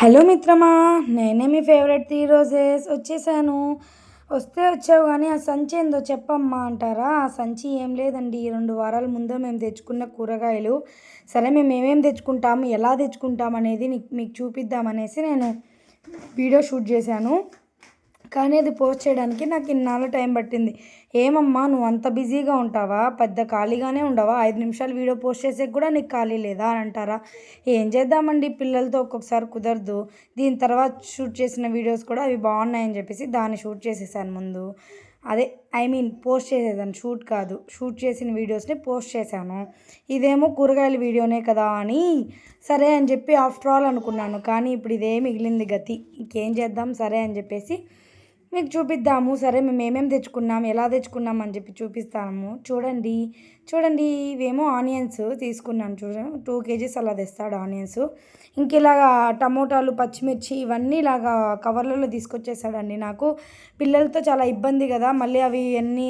Hello మిత్రమా నేనే మీ favourite three roses వచ్చేసాను. వస్తే వచ్చావు కానీ ఆ సంచి ఏందో చెప్పమ్మా అంటారా? ఆ సంచి ఏం లేదండి. రెండు వారాల ముందే మేము తెచ్చుకున్న కూరగాయలు. సరే మేము ఏమేమి తెచ్చుకుంటాము ఎలా తెచ్చుకుంటాం అనేది మీకు చూపిద్దామనేసి నేను వీడియో షూట్ చేశాను. కానీ అది పోస్ట్ చేయడానికి నాకు ఇన్నాళ్ళు టైం పట్టింది. ఏమమ్మా నువ్వు అంత బిజీగా ఉంటావా? పెద్ద ఖాళీగానే ఉండవా? ఐదు నిమిషాలు వీడియో పోస్ట్ చేసేకి కూడా నీకు ఖాళీ లేదా అని అంటారా? ఏం చేద్దామండి? పిల్లలతో ఒక్కొక్కసారి కుదరదు. దీని తర్వాత షూట్ చేసిన వీడియోస్ కూడా అవి బాగున్నాయని చెప్పేసి దాన్ని షూట్ చేసేసాను ముందు. అదే ఐ మీన్ పోస్ట్ చేసేదాన్ని. షూట్ కాదు. షూట్ చేసిన వీడియోస్ని పోస్ట్ చేశాను. ఇదేమో కూరగాయల వీడియోనే కదా అని సరే అని చెప్పి ఆఫ్టర్ ఆల్ అనుకున్నాను. కానీ ఇప్పుడు ఇదే మిగిలింది గతి. ఇంకేం చేద్దాం? సరే అని చెప్పేసి మీకు చూపిద్దాము. సరే మేము ఏమేమి తెచ్చుకున్నాం ఎలా తెచ్చుకున్నాం అని చెప్పి చూపిస్తాము. చూడండి చూడండి ఇవేమో ఆనియన్స్ తీసుకున్నాను చూడండి టూ కేజీస్ అలా తెస్తాడు ఆనియన్స్. ఇంకెలాగా టమోటాలు పచ్చిమిర్చి ఇవన్నీ ఇలాగా కవర్లలో తీసుకొచ్చేసాడండి నాకు. పిల్లలతో చాలా ఇబ్బంది కదా. మళ్ళీ అవి అన్నీ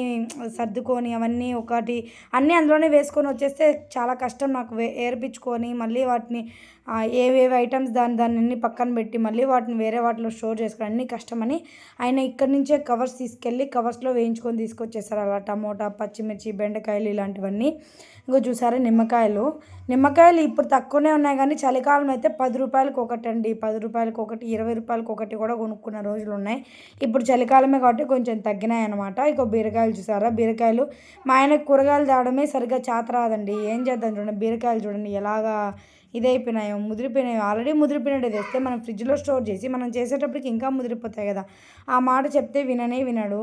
సర్దుకొని అవన్నీ ఒకటి అన్నీ అందులోనే వేసుకొని వచ్చేస్తే చాలా కష్టం నాకు వే ఏర్పించుకొని మళ్ళీ వాటిని ఏవేవి ఐటమ్స్ దాని దాన్ని అన్ని పక్కన పెట్టి మళ్ళీ వాటిని వేరే వాటిలో స్టోర్ చేసుకోవడం అన్ని కష్టమని ఆయన ఇక్కడి నుంచే కవర్స్ తీసుకెళ్ళి కవర్స్లో వేయించుకొని తీసుకొచ్చేసారు అలా టమోటా పచ్చిమిర్చి బెండకాయలు ఇలాంటివన్నీ. ఇంకో చూసారా నిమ్మకాయలు? నిమ్మకాయలు ఇప్పుడు తక్కువనే ఉన్నాయి కానీ చలికాలం అయితే పది రూపాయలకి ఒకటి అండి పది రూపాయలకు ఒకటి ఇరవై రూపాయలకి ఒకటి కూడా కొనుక్కున్న రోజులు ఉన్నాయి. ఇప్పుడు చలికాలమే కాబట్టి కొంచెం తగ్గినాయి అనమాట ఇక బీరకాయలు చూసారా? బీరకాయలు. మా ఆయనకు కూరగాయలు తేవడమే సరిగ్గా చేత రాదండి. ఏం చేద్దాం చూడండి? బీరకాయలు చూడండి. ఎలాగా ఇదైపోయినాయో ముదిరిపోయినాయో ఆల్రెడీ ముదిరిపోయినట్టు తెస్తే మనం ఫ్రిడ్జ్లో స్టోర్ చేసి మనం చేసేటప్పటికి ఇంకా ముదిరిపోతాయి కదా. ఆ మాట చెప్తే విననే వినడు.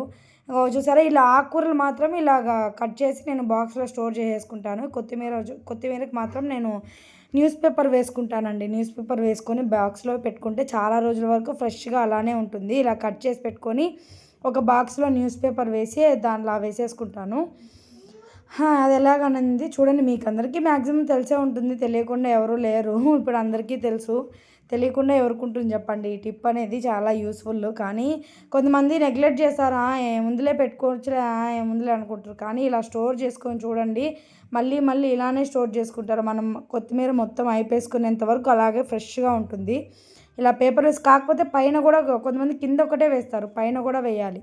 చూసారా? ఇలా ఆకుకూరలు మాత్రం ఇలాగా కట్ చేసి నేను బాక్స్లో స్టోర్ చేసేసుకుంటాను. కొత్తిమీర కొత్తిమీరకు మాత్రం నేను న్యూస్ పేపర్ వేసుకుంటానండి. న్యూస్ పేపర్ వేసుకొని బాక్స్లో పెట్టుకుంటే చాలా రోజుల వరకు ఫ్రెష్గా అలానే ఉంటుంది. ఇలా కట్ చేసి పెట్టుకొని ఒక బాక్స్లో న్యూస్ పేపర్ వేసి దానిలో వేసేసుకుంటాను. అది ఎలాగనంది? చూడండి మీకు అందరికీ మ్యాక్సిమం తెలిసే ఉంటుంది. తెలియకుండా ఎవరు లేరు. ఇప్పుడు అందరికీ తెలుసు. తెలియకుండా ఎవరుకుంటుంది ఉంటుంది చెప్పండి. ఈ టిప్ అనేది చాలా యూస్ఫుల్ కానీ కొంతమంది నెగ్లెక్ట్ చేస్తారా ముందులే పెట్టుకోవచ్చులే ముందులే అనుకుంటారు. కానీ ఇలా స్టోర్ చేసుకొని చూడండి. మళ్ళీ మళ్ళీ ఇలానే స్టోర్ చేసుకుంటారు. మనం కొత్తిమీర మొత్తం అయిపోసుకునేంత వరకు అలాగే ఫ్రెష్గా ఉంటుంది. ఇలా పేపర్ వేసి కాకపోతే పైన కూడా కొంతమంది కింద ఒకటే వేస్తారు. పైన కూడా వేయాలి.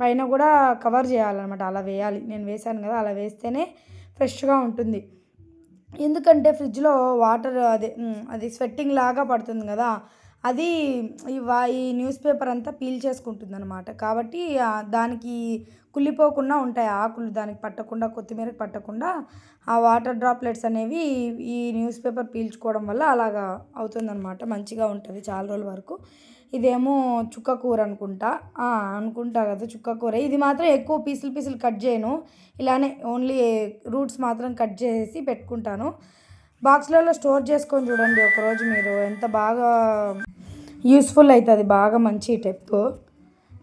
పైన కూడా కవర్ చేయాలన్నమాట. అలా వేయాలి. నేను వేసాను కదా అలా వేస్తేనే ఫ్రెష్గా ఉంటుంది. ఎందుకంటే ఫ్రిడ్జ్లో వాటర్ అదే అది స్వెట్టింగ్ లాగా పడుతుంది కదా అది ఈ న్యూస్ పేపర్ అంతా పీల్ చేసుకుంటుంది అనమాట కాబట్టి దానికి కుళ్ళిపోకుండా ఉంటాయి ఆకులు. దానికి పట్టకుండా కొత్తిమీరకు పట్టకుండా ఆ వాటర్ డ్రాప్లెట్స్ అనేవి ఈ న్యూస్ పేపర్ పీల్చుకోవడం వల్ల అలాగా అవుతుందన్నమాట. మంచిగా ఉంటుంది చాలా రోజుల వరకు. ఇదేమో చుక్క కూర అనుకుంటా. అనుకుంటా కదా చుక్క కూర. ఇది మాత్రం ఎక్కువ పీసులు పీసులు కట్ చేయను. ఇలానే ఓన్లీ రూట్స్ మాత్రం కట్ చేసి పెట్టుకుంటాను. బాక్స్లలో స్టోర్ చేసుకొని చూడండి ఒకరోజు మీరు. ఎంత బాగా యూస్ఫుల్ అవుతుంది బాగా మంచి టెప్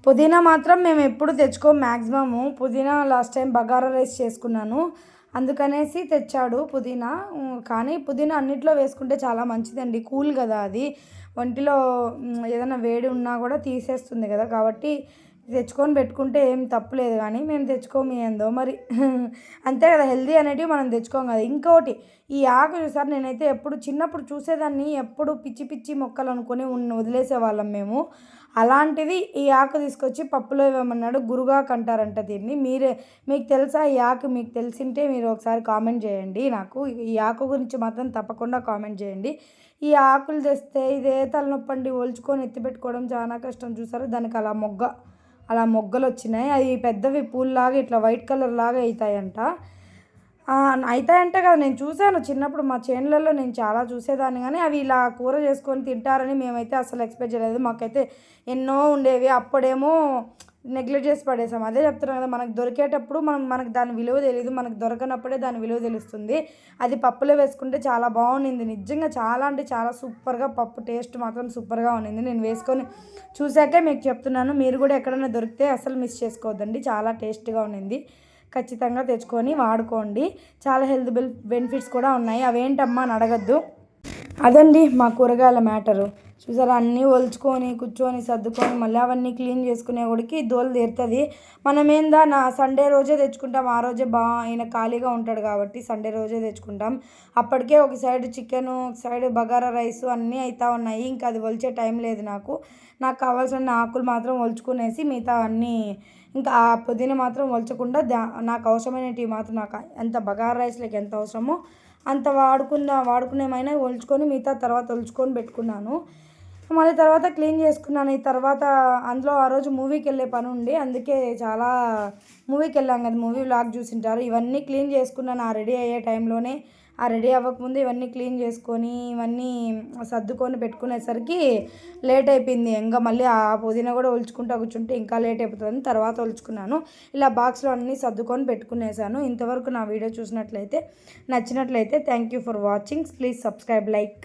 పుదీనా మాత్రం మేము ఎప్పుడు తెచ్చుకోము మ్యాక్సిమము పుదీనా లాస్ట్ టైం బగారా రైస్ చేసుకున్నాను. అందుకనేసి తెచ్చాడు పుదీనా. కానీ పుదీనా అన్నిట్లో వేసుకుంటే చాలా మంచిదండి. కూల్ కదా అది. ఒంటిలో ఏదైనా వేడి ఉన్నా కూడా తీసేస్తుంది కదా. కాబట్టి తెచ్చుకొని పెట్టుకుంటే ఏం తప్పులేదు కానీ మేము తెచ్చుకోమి ఏందో. మరి అంతే కదా హెల్దీ అనేటివి మనం తెచ్చుకోం కదా. ఇంకోటి ఈ ఆకు చూసారు నేనైతే ఎప్పుడు చిన్నప్పుడు చూసేదాన్ని ఎప్పుడు పిచ్చి పిచ్చి మొక్కలు అనుకొని వదిలేసేవాళ్ళం మేము. అలాంటిది ఈ ఆకు తీసుకొచ్చి పప్పులో ఇవ్వమన్నాడు గురుగాకు అంటారంట దీన్ని. మీరే మీకు తెలుసా ఈ ఆకు? మీకు తెలిసింటే మీరు ఒకసారి కామెంట్ చేయండి నాకు. ఈ ఆకు గురించి మాత్రం తప్పకుండా కామెంట్ చేయండి. ఈ ఆకులు తెస్తే ఇదే తలనొప్పండి ఒలుచుకొని ఎత్తిపెట్టుకోవడం చాలా కష్టం. చూసారు దానికి అలా మొగ్గ. అలా మొగ్గలు వచ్చినాయి అవి పెద్దవి పూల్లాగా ఇట్లా వైట్ కలర్ లాగా అవుతాయంట అవుతాయంటే కదా నేను చూశాను. చిన్నప్పుడు మా చేనులలో నేను చాలా చూసేదాన్ని కానీ అవి ఇలా కూర చేసుకొని తింటారని మేమైతే అసలు ఎక్స్పెక్ట్ చేయలేదు. మాకైతే ఎన్నో ఉండేవి. అప్పుడేమో నెగ్లెక్ట్ చేసి పడేసాం. అదే చెప్తున్నాను కదా మనకు దొరికేటప్పుడు మనం మనకు దాని విలువ తెలియదు మనకు దొరకనప్పుడే దాని విలువ తెలుస్తుంది. అది పప్పులో వేసుకుంటే చాలా బాగుండింది. నిజంగా చాలా అంటే చాలా సూపర్గా పప్పు టేస్ట్ మాత్రం సూపర్గా ఉన్నింది నేను వేసుకొని చూశాకే మీకు చెప్తున్నాను. మీరు కూడా ఎక్కడైనా దొరికితే అసలు మిస్ చేసుకోవద్దండి. చాలా టేస్ట్గా ఉన్నింది ఖచ్చితంగా తెచ్చుకొని వాడుకోండి. చాలా హెల్త్ బెనిఫిట్స్ కూడా ఉన్నాయి. అవేంటమ్మా అని అడగద్దు. అదండి మా కూరగాయల మ్యాటరు. చూసారా? అన్నీ ఒలుచుకొని కూర్చొని సర్దుకొని మళ్ళీ అవన్నీ క్లీన్ చేసుకునే కొడికి దోలు తీరుతుంది. మనం ఏందా నా సండే రోజే తెచ్చుకుంటాం. ఆ రోజే బా ఆయన ఖాళీగా ఉంటాడు కాబట్టి సండే రోజే తెచ్చుకుంటాం. అప్పటికే ఒక సైడ్ చికెన్ ఒక సైడ్ బగారా రైస్ అన్నీ అవుతా ఉన్నాయి. ఇంకా అది ఒలిచే టైం లేదు నాకు. నాకు కావాల్సిన ఆకులు మాత్రం ఒలుచుకునేసి మిగతా అన్నీ ఇంకా ఆ పుదీనా మాత్రం ఒలచకుండా దా నాకు అవసరమైనవి మాత్రం నాకు ఎంత బగారా రైస్లోకి ఎంత అవసరమో అంత వాడుకున్న వాడుకునేమైనా ఒలుచుకొని మిగతా తర్వాత ఒలుచుకొని పెట్టుకున్నాను. మళ్ళీ తర్వాత క్లీన్ చేసుకున్నాను. ఈ తర్వాత అందులో ఆ రోజు మూవీకి వెళ్ళే పని ఉండి అందుకే చాలా మూవీకి వెళ్ళాం కదా. మూవీ వ్లాగ్ చూసింటారు. ఇవన్నీ క్లీన్ చేసుకున్నాను. ఆ రెడీ అయ్యే టైంలోనే ఆ రెడీ అవ్వకముందు ఇవన్నీ క్లీన్ చేసుకొని ఇవన్నీ సర్దుకొని పెట్టుకునేసరికి లేట్ అయిపోయింది. ఇంకా మళ్ళీ ఆ పుదీనా కూడా ఒలుచుకుంటూ కూర్చుంటే ఇంకా లేట్ అయిపోతుంది. తర్వాత ఒలుచుకున్నాను. ఇలా బాక్స్లో అన్నీ సర్దుకొని పెట్టుకునేసాను. ఇంతవరకు నా వీడియో చూసినట్లయితే నచ్చినట్లయితే thank you for watching please subscribe like